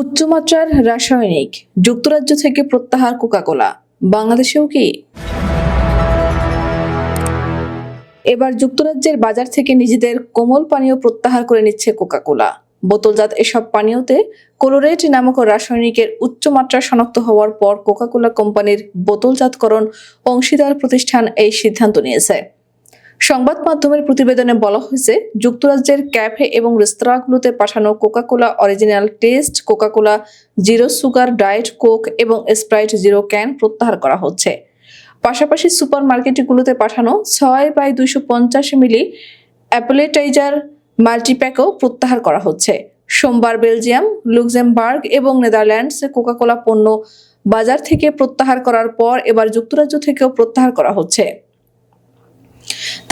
উচ্চমাত্রার রাসায়নিক যুক্তরাজ্য থেকে প্রত্যাহার কোকাকোলা, বাংলাদেশেও কি? এবার যুক্তরাজ্যের বাজার থেকে নিজেদের কোমল পানীয় প্রত্যাহার করে নিচ্ছে কোকাকোলা। বোতলজাত এসব পানীয়তে কোলোরেট নামক রাসায়নিকের উচ্চমাত্রা শনাক্ত হওয়ার পর কোকাকোলা কোম্পানির বোতলজাতকরণ অংশীদার প্রতিষ্ঠান এই সিদ্ধান্ত নিয়েছে। সংবাদ মাধ্যমের প্রতিবেদনে বলা হয়েছে, যুক্তরাজ্যের ক্যাফে এবং রেস্তোরাঁগুলোতে পাঠানো Coca Cola original taste, Coca Cola zero sugar diet Coke এবং স্প্রাইট জিরো ক্যান প্রত্যাহার করা হচ্ছে। পাশাপাশি সুপার মার্কেটগুলোতে পাঠানো ছয় বাই দুইশো পঞ্চাশ মিলি অ্যাপেলেটাইজার মাল্টিপ্যাকও প্রত্যাহার করা হচ্ছে। সোমবার বেলজিয়াম, লুক্সেমবার্গ এবং নেদারল্যান্ডসে কোকাকোলা পণ্য বাজার থেকে প্রত্যাহার করার পর এবার যুক্তরাজ্য থেকেও প্রত্যাহার করা হচ্ছে।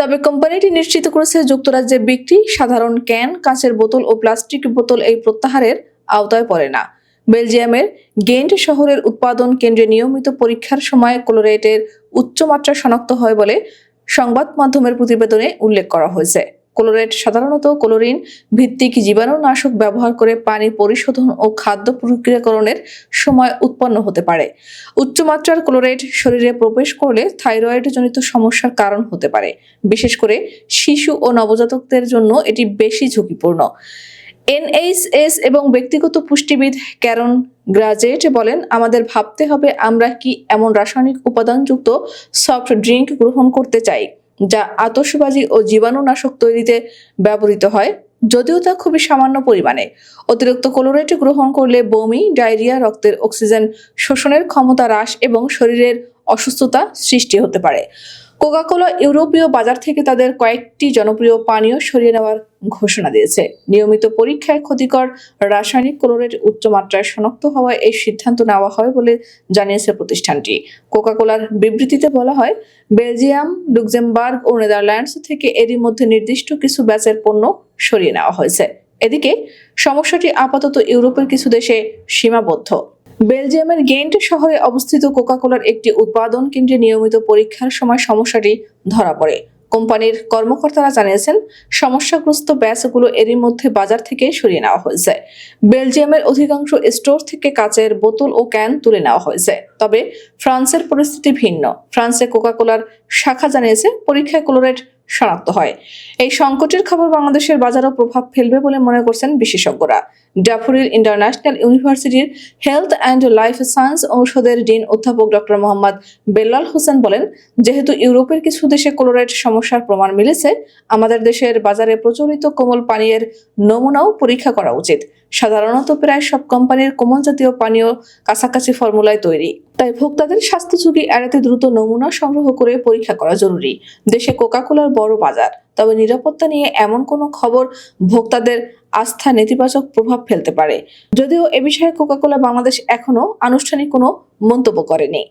তবে কোম্পানিটি নিশ্চিত করেছে যুক্তরাজ্যে বিক্রি, সাধারণ ক্যান, কাঁচের বোতল ও প্লাস্টিক বোতল এই প্রত্যাহারের আওতায় পড়ে না। বেলজিয়ামের গেন্ট শহরের উৎপাদন কেন্দ্রে নিয়মিত পরীক্ষার সময় ক্লোরাইটের উচ্চমাত্রা শনাক্ত হয় বলে সংবাদ মাধ্যমের প্রতিবেদনে উল্লেখ করা হয়েছে। ক্লোরেট সাধারণত ক্লোরিন ভিত্তিক জীবাণুনাশক ব্যবহার করে পানি পরিশোধন ও খাদ্য প্রক্রিয়াকরণের সময় উৎপন্ন হতে পারে। উচ্চমাত্রার ক্লোরেট শরীরে প্রবেশ করলে থাইরয়েড জনিত সমস্যার কারণ হতে পারে। বিশেষ করে শিশু ও নবজাতকদের জন্য এটি বেশি ঝুঁকিপূর্ণ। এনএইচএস এবং ব্যক্তিগত পুষ্টিবিদ ক্যারন গ্রাজেট বলেন, আমাদের ভাবতে হবে আমরা কি এমন রাসায়নিক উপাদানযুক্ত সফট ড্রিঙ্ক গ্রহণ করতে চাই? যা আতসবাজি ও জীবাণুনাশক তৈরিতে ব্যবহৃত হয়, যদিও তা খুবই সামান্য পরিমাণে। অতিরিক্ত ক্লোরাইট গ্রহণ করলে বমি, ডায়রিয়া, রক্তের অক্সিজেন শোষণের ক্ষমতা হ্রাস এবং শরীরের অসুস্থতা সৃষ্টি হতে পারে। কোকাকোলা ইউরোপীয় বাজার থেকে তাদের কয়েকটি জনপ্রিয় পানীয় সরিয়ে নেওয়ার ঘোষণা দিয়েছে। নিয়মিত পরীক্ষায় ক্ষতিকর রাসায়নিক ক্লোরেট উচ্চমাত্রায় শনাক্ত হওয়ায় এই সিদ্ধান্ত নেওয়া হয় বলে জানিয়েছে প্রতিষ্ঠানটি। কোকাকোলার বিবৃতিতে বলা হয়, বেলজিয়াম, লুক্সেমবার্গ ও নেদারল্যান্ডস থেকে এরই মধ্যে নির্দিষ্ট কিছু ব্যাচের পণ্য সরিয়ে নেওয়া হয়েছে। এদিকে, সমস্যাটি আপাতত ইউরোপের কিছু দেশে সীমাবদ্ধ। বেলজিয়ামের গেন্ট শহরে অবস্থিত কোকাকোলার একটি উৎপাদন কেন্দ্রে নিয়মিত পরীক্ষার সময় সমস্যাটি ধরা পড়ে। কোম্পানির কর্মকর্তারা জানিয়েছেন, সমস্যাগ্রস্ত ব্যাচগুলো এরই মধ্যে বাজার থেকে সরিয়ে নেওয়া হয়েছে। বেলজিয়ামের অধিকাংশ স্টোর থেকে কাচের বোতল ও ক্যান তুলে নেওয়া হয়েছে। তবে ফ্রান্সের পরিস্থিতি ভিন্ন। ফ্রান্সে কোকাকোলার শাখা জানিয়েছে, পরীক্ষায় ক্লোরেট শনাক্ত হয়। এই সংকটের খবর বাংলাদেশের বাজারও প্রভাব ফেলবে বলে মনে করছেন বিশেষজ্ঞরা। ডাফুরিল ইন্টারন্যাশনাল ইউনিভার্সিটির হেলথ অ্যান্ড লাইফ সায়েন্স অনুষদের ডিন অধ্যাপক ডক্টর মোহাম্মদ বেল্লাল হোসেন বলেন, যেহেতু ইউরোপের কিছু দেশে ক্লোরাইড সমস্যার প্রমাণ মিলেছে, আমাদের দেশের বাজারে প্রচলিত কোমল পানীয়ের নমুনাও পরীক্ষা করা উচিত। সাধারণত প্রায় সব কোম্পানির কোমল জাতীয় পানীয় কাছাকাছি ফর্মুলায় তৈরি। তাই ভোক্তাদের স্বাস্থ্য ঝুঁকি এড়াতে দ্রুত নমুনা সংগ্রহ করে পরীক্ষা করা জরুরি। দেশে কোকাকোলার বড় বাজার। তবে নিরাপত্তা নিয়ে এমন কোনো খবর ভোক্তাদের আস্থা নেতিবাচক প্রভাব ফেলতে পারে। যদিও এ বিষয়ে কোকাকোলা বাংলাদেশ এখনও আনুষ্ঠানিক কোনো মন্তব্য করেনি।